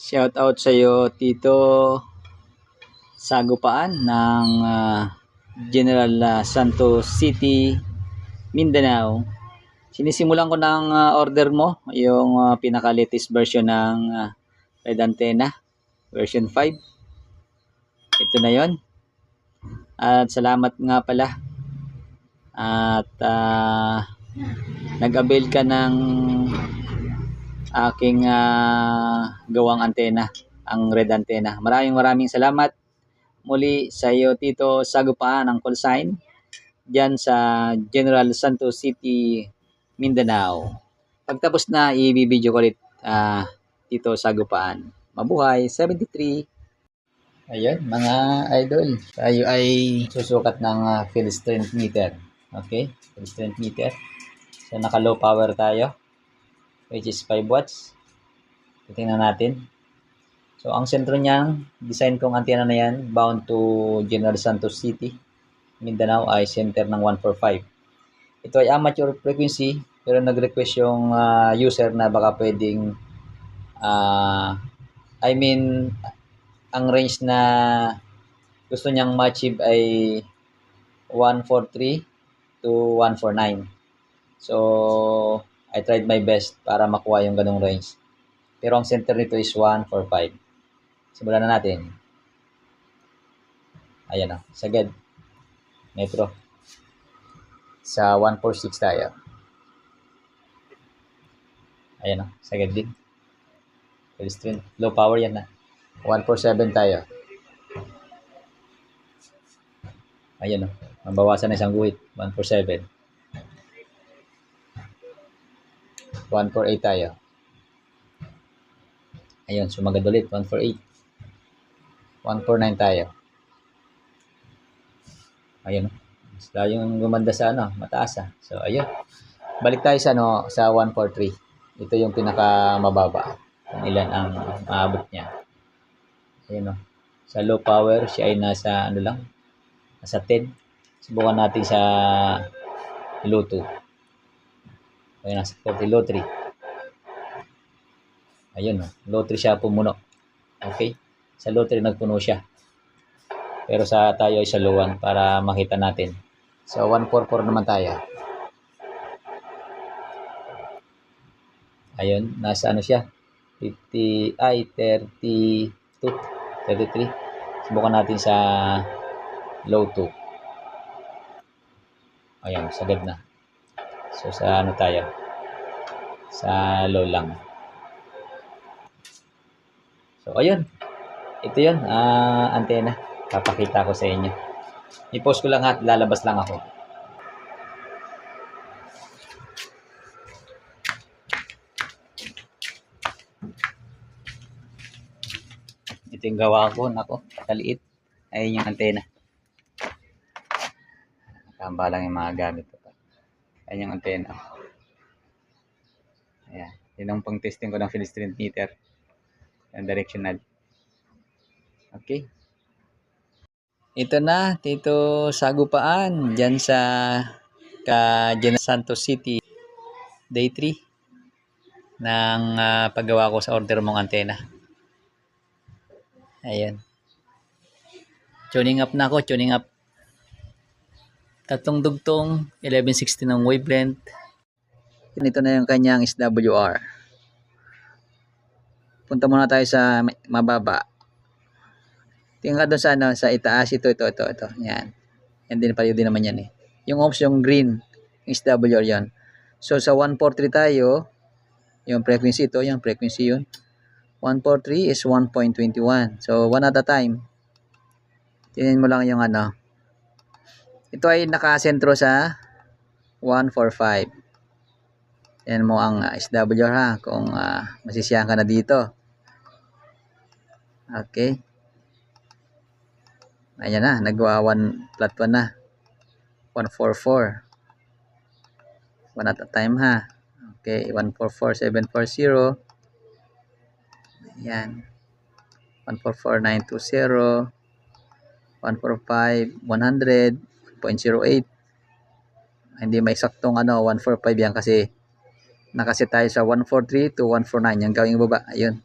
Shout out sa iyo Tito Sagupaan ng ah, General ah, Santos City, Mindanao. Sinisimulan ko ng ah, order mo, yung ah, pinaka-latest version ng ah, Red Antenna, version 5. Ito na yon. At salamat nga pala. At ah, nag-avail ka ng aking ah, gawang antena, ang red antena. Maraming maraming salamat muli sa iyo Tito Sagupaan ng call sign dyan sa General Santos City, Mindanao. Pagtapos na, i-video ko ulit ah, Tito Sagupaan. Mabuhay, 73. Ayun, mga idol. Tayo ay susukat ng uh, field strength meter. Okay? Field strength meter. So, naka-low power tayo which is 5 watts. Titingnan natin. So, ang sentro niyang design kong antenna na yan, bound to General Santos City, Mindanao, ay center ng 145. Ito ay amateur frequency, pero nag-request yung ah, user na baka pwedeng, ah, I mean, ang range na gusto niyang ma-achieve ay 143 to 149. So, I tried my best para makuha yung ganong range. Pero ang center nito is 145. Simulan na natin. Ayan na, sagad. Metro. Sa 146 tayo. Ayan na, sagad din. Pedestrian. Low power yan na. 147 tayo. Ayan o. Mabawasan na isang guhit. 147. 148 tayo. Ayun, sumagad ulit. 148. 149 tayo. Ayun. Sila yung gumanda sa ano, mataas ah. So, ayun. Balik tayo sa ano, sa 143. Ito yung pinaka mababa. Kung ilan ang maabot niya. Ayun o. Sa low power, siya ay nasa ano lang, nasa 10. Subukan natin sa low 2. Ayun, nasa 40, low 3. Ayun, oh. 3 siya pumuno. Okay? Sa 3 nagpuno siya. Pero sa tayo ay sa 1 para makita natin. So, 144 naman tayo. Ayun, nasa ano siya? 50, ay, 32, 33. Subukan natin sa low 2. Ayan, sagad na. So, sa ano tayo? Sa low lang. So, ayun. Ito yun, ah, antena. Papakita ko sa inyo. I-post ko lang at lalabas lang ako. Ito yung gawa ko. Nako, kaliit. Ayun yung antena. Nakamba lang yung mga gamit ko. Ayun yung antena. Ayan. Yun ang pang testing ko ng Philistine meter. Yung directional. Okay. Ito na, Tito Sagupaan, dyan sa ka General Santos City, day 3 ng ah, paggawa ko sa order mong antena. Ayan. Tuning up na ako, tuning up. Tatlong dugtong, 1160 ng wavelength. Ito na yung kanyang SWR. Punta muna tayo sa mababa. Tingnan ka doon sa, ano, sa itaas. Ito, ito, ito, ito. Yan. Yan din pala din naman yan eh. Yung ohms, yung green. SWR yan. So, sa 143 tayo, yung frequency ito, yung frequency yun. 143 is 1.21. So, one at a time. Tingnan mo lang yung ano. Ito ay nakasentro sa 145. Yan mo ang ah, SWR ha, kung ah, masisiyahan ka na dito. Okay. Ayan na, nagwa 1 flat 1 na. 144. One at a time ha. Okay, 144740. Ayan. 144920. 145, 100, 0.08. Hindi may saktong ano, 145 yan kasi nakaset tayo sa 143 to 149 yung gawing baba. Ayun.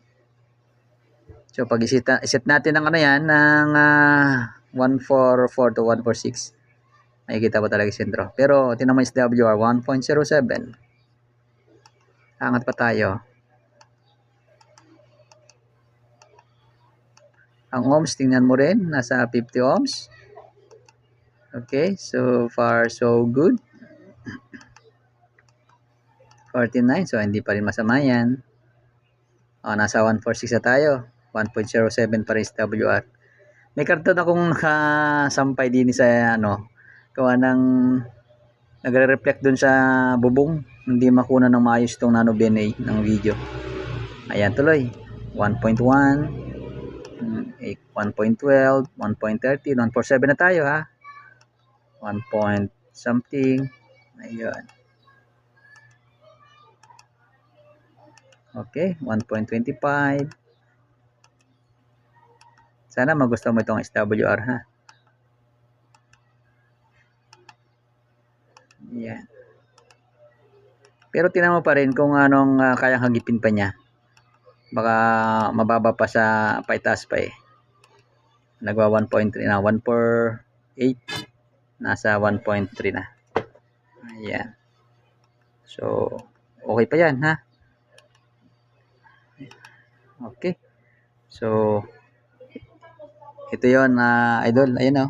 So pag iset, iset natin ng ano yan, ng ah, 144 to 146, makikita po talaga yung sentro. Pero tinan mo yung SWR, 1.07. Angat pa tayo. Ang ohms, tingnan mo rin, nasa 50 ohms. Okay, so far so good. 49, so hindi pa rin masama yan. O, nasa 146 na tayo. 1.07 pa rin sa WR. May karton akong nakasampay din sa ano, gawa ng nagre-reflect dun sa bubong. Hindi makuna ng maayos itong nano BNA ng video. Ayan tuloy. 1.1, mm, eh, 1.12, 1.13, 1.47 na tayo ha. 1 point something. Ayun. Okay, 1.25. Sana magustuhan mo itong SWR ha. Yan. Pero tinan mo pa rin kung anong ah, kayang hagipin pa niya. Baka mababa pa sa paitaas pa eh. Nagwa 1.3 na, 1 per 8. Nasa 1.3 na. Ayan. So, okay pa yan ha. Okay. So, ito yon na idol. Ayan o.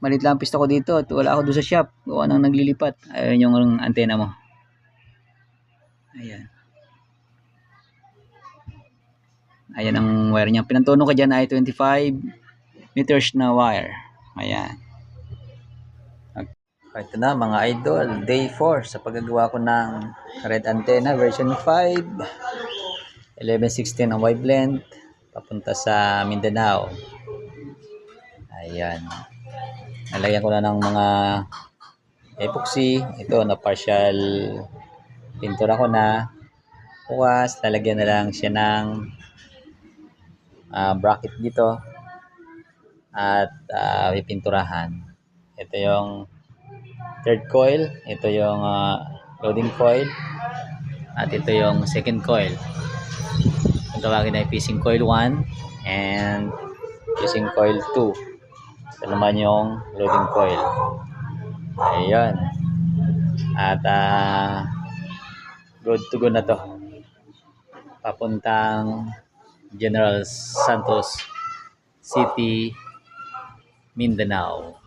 Malit lang ang pista ko dito at wala ako doon sa shop. Gawa nang naglilipat. Ayun yung antena mo. Ayan. Ayan ang wire niya. Pinantono ko dyan ay 25 meters na wire. Ayan. Ito na mga idol. Day 4 sa paggagawa ko ng red antenna version 5. 1116 ang wavelength papunta sa Mindanao. Ayan. Nalagyan ko na ng mga epoxy. Ito na partial pintura ko na. Bukas, lalagyan na lang siya ng ah, bracket dito. At uh, pipinturahan. Ito yung third coil. Ito yung ah, loading coil. At ito yung second coil. Ang tawagin ay fishing coil 1 and fishing coil 2. Ito naman yung loading coil. Ayun. At ah, good to go na to. Papuntang General Santos City, Mindanao.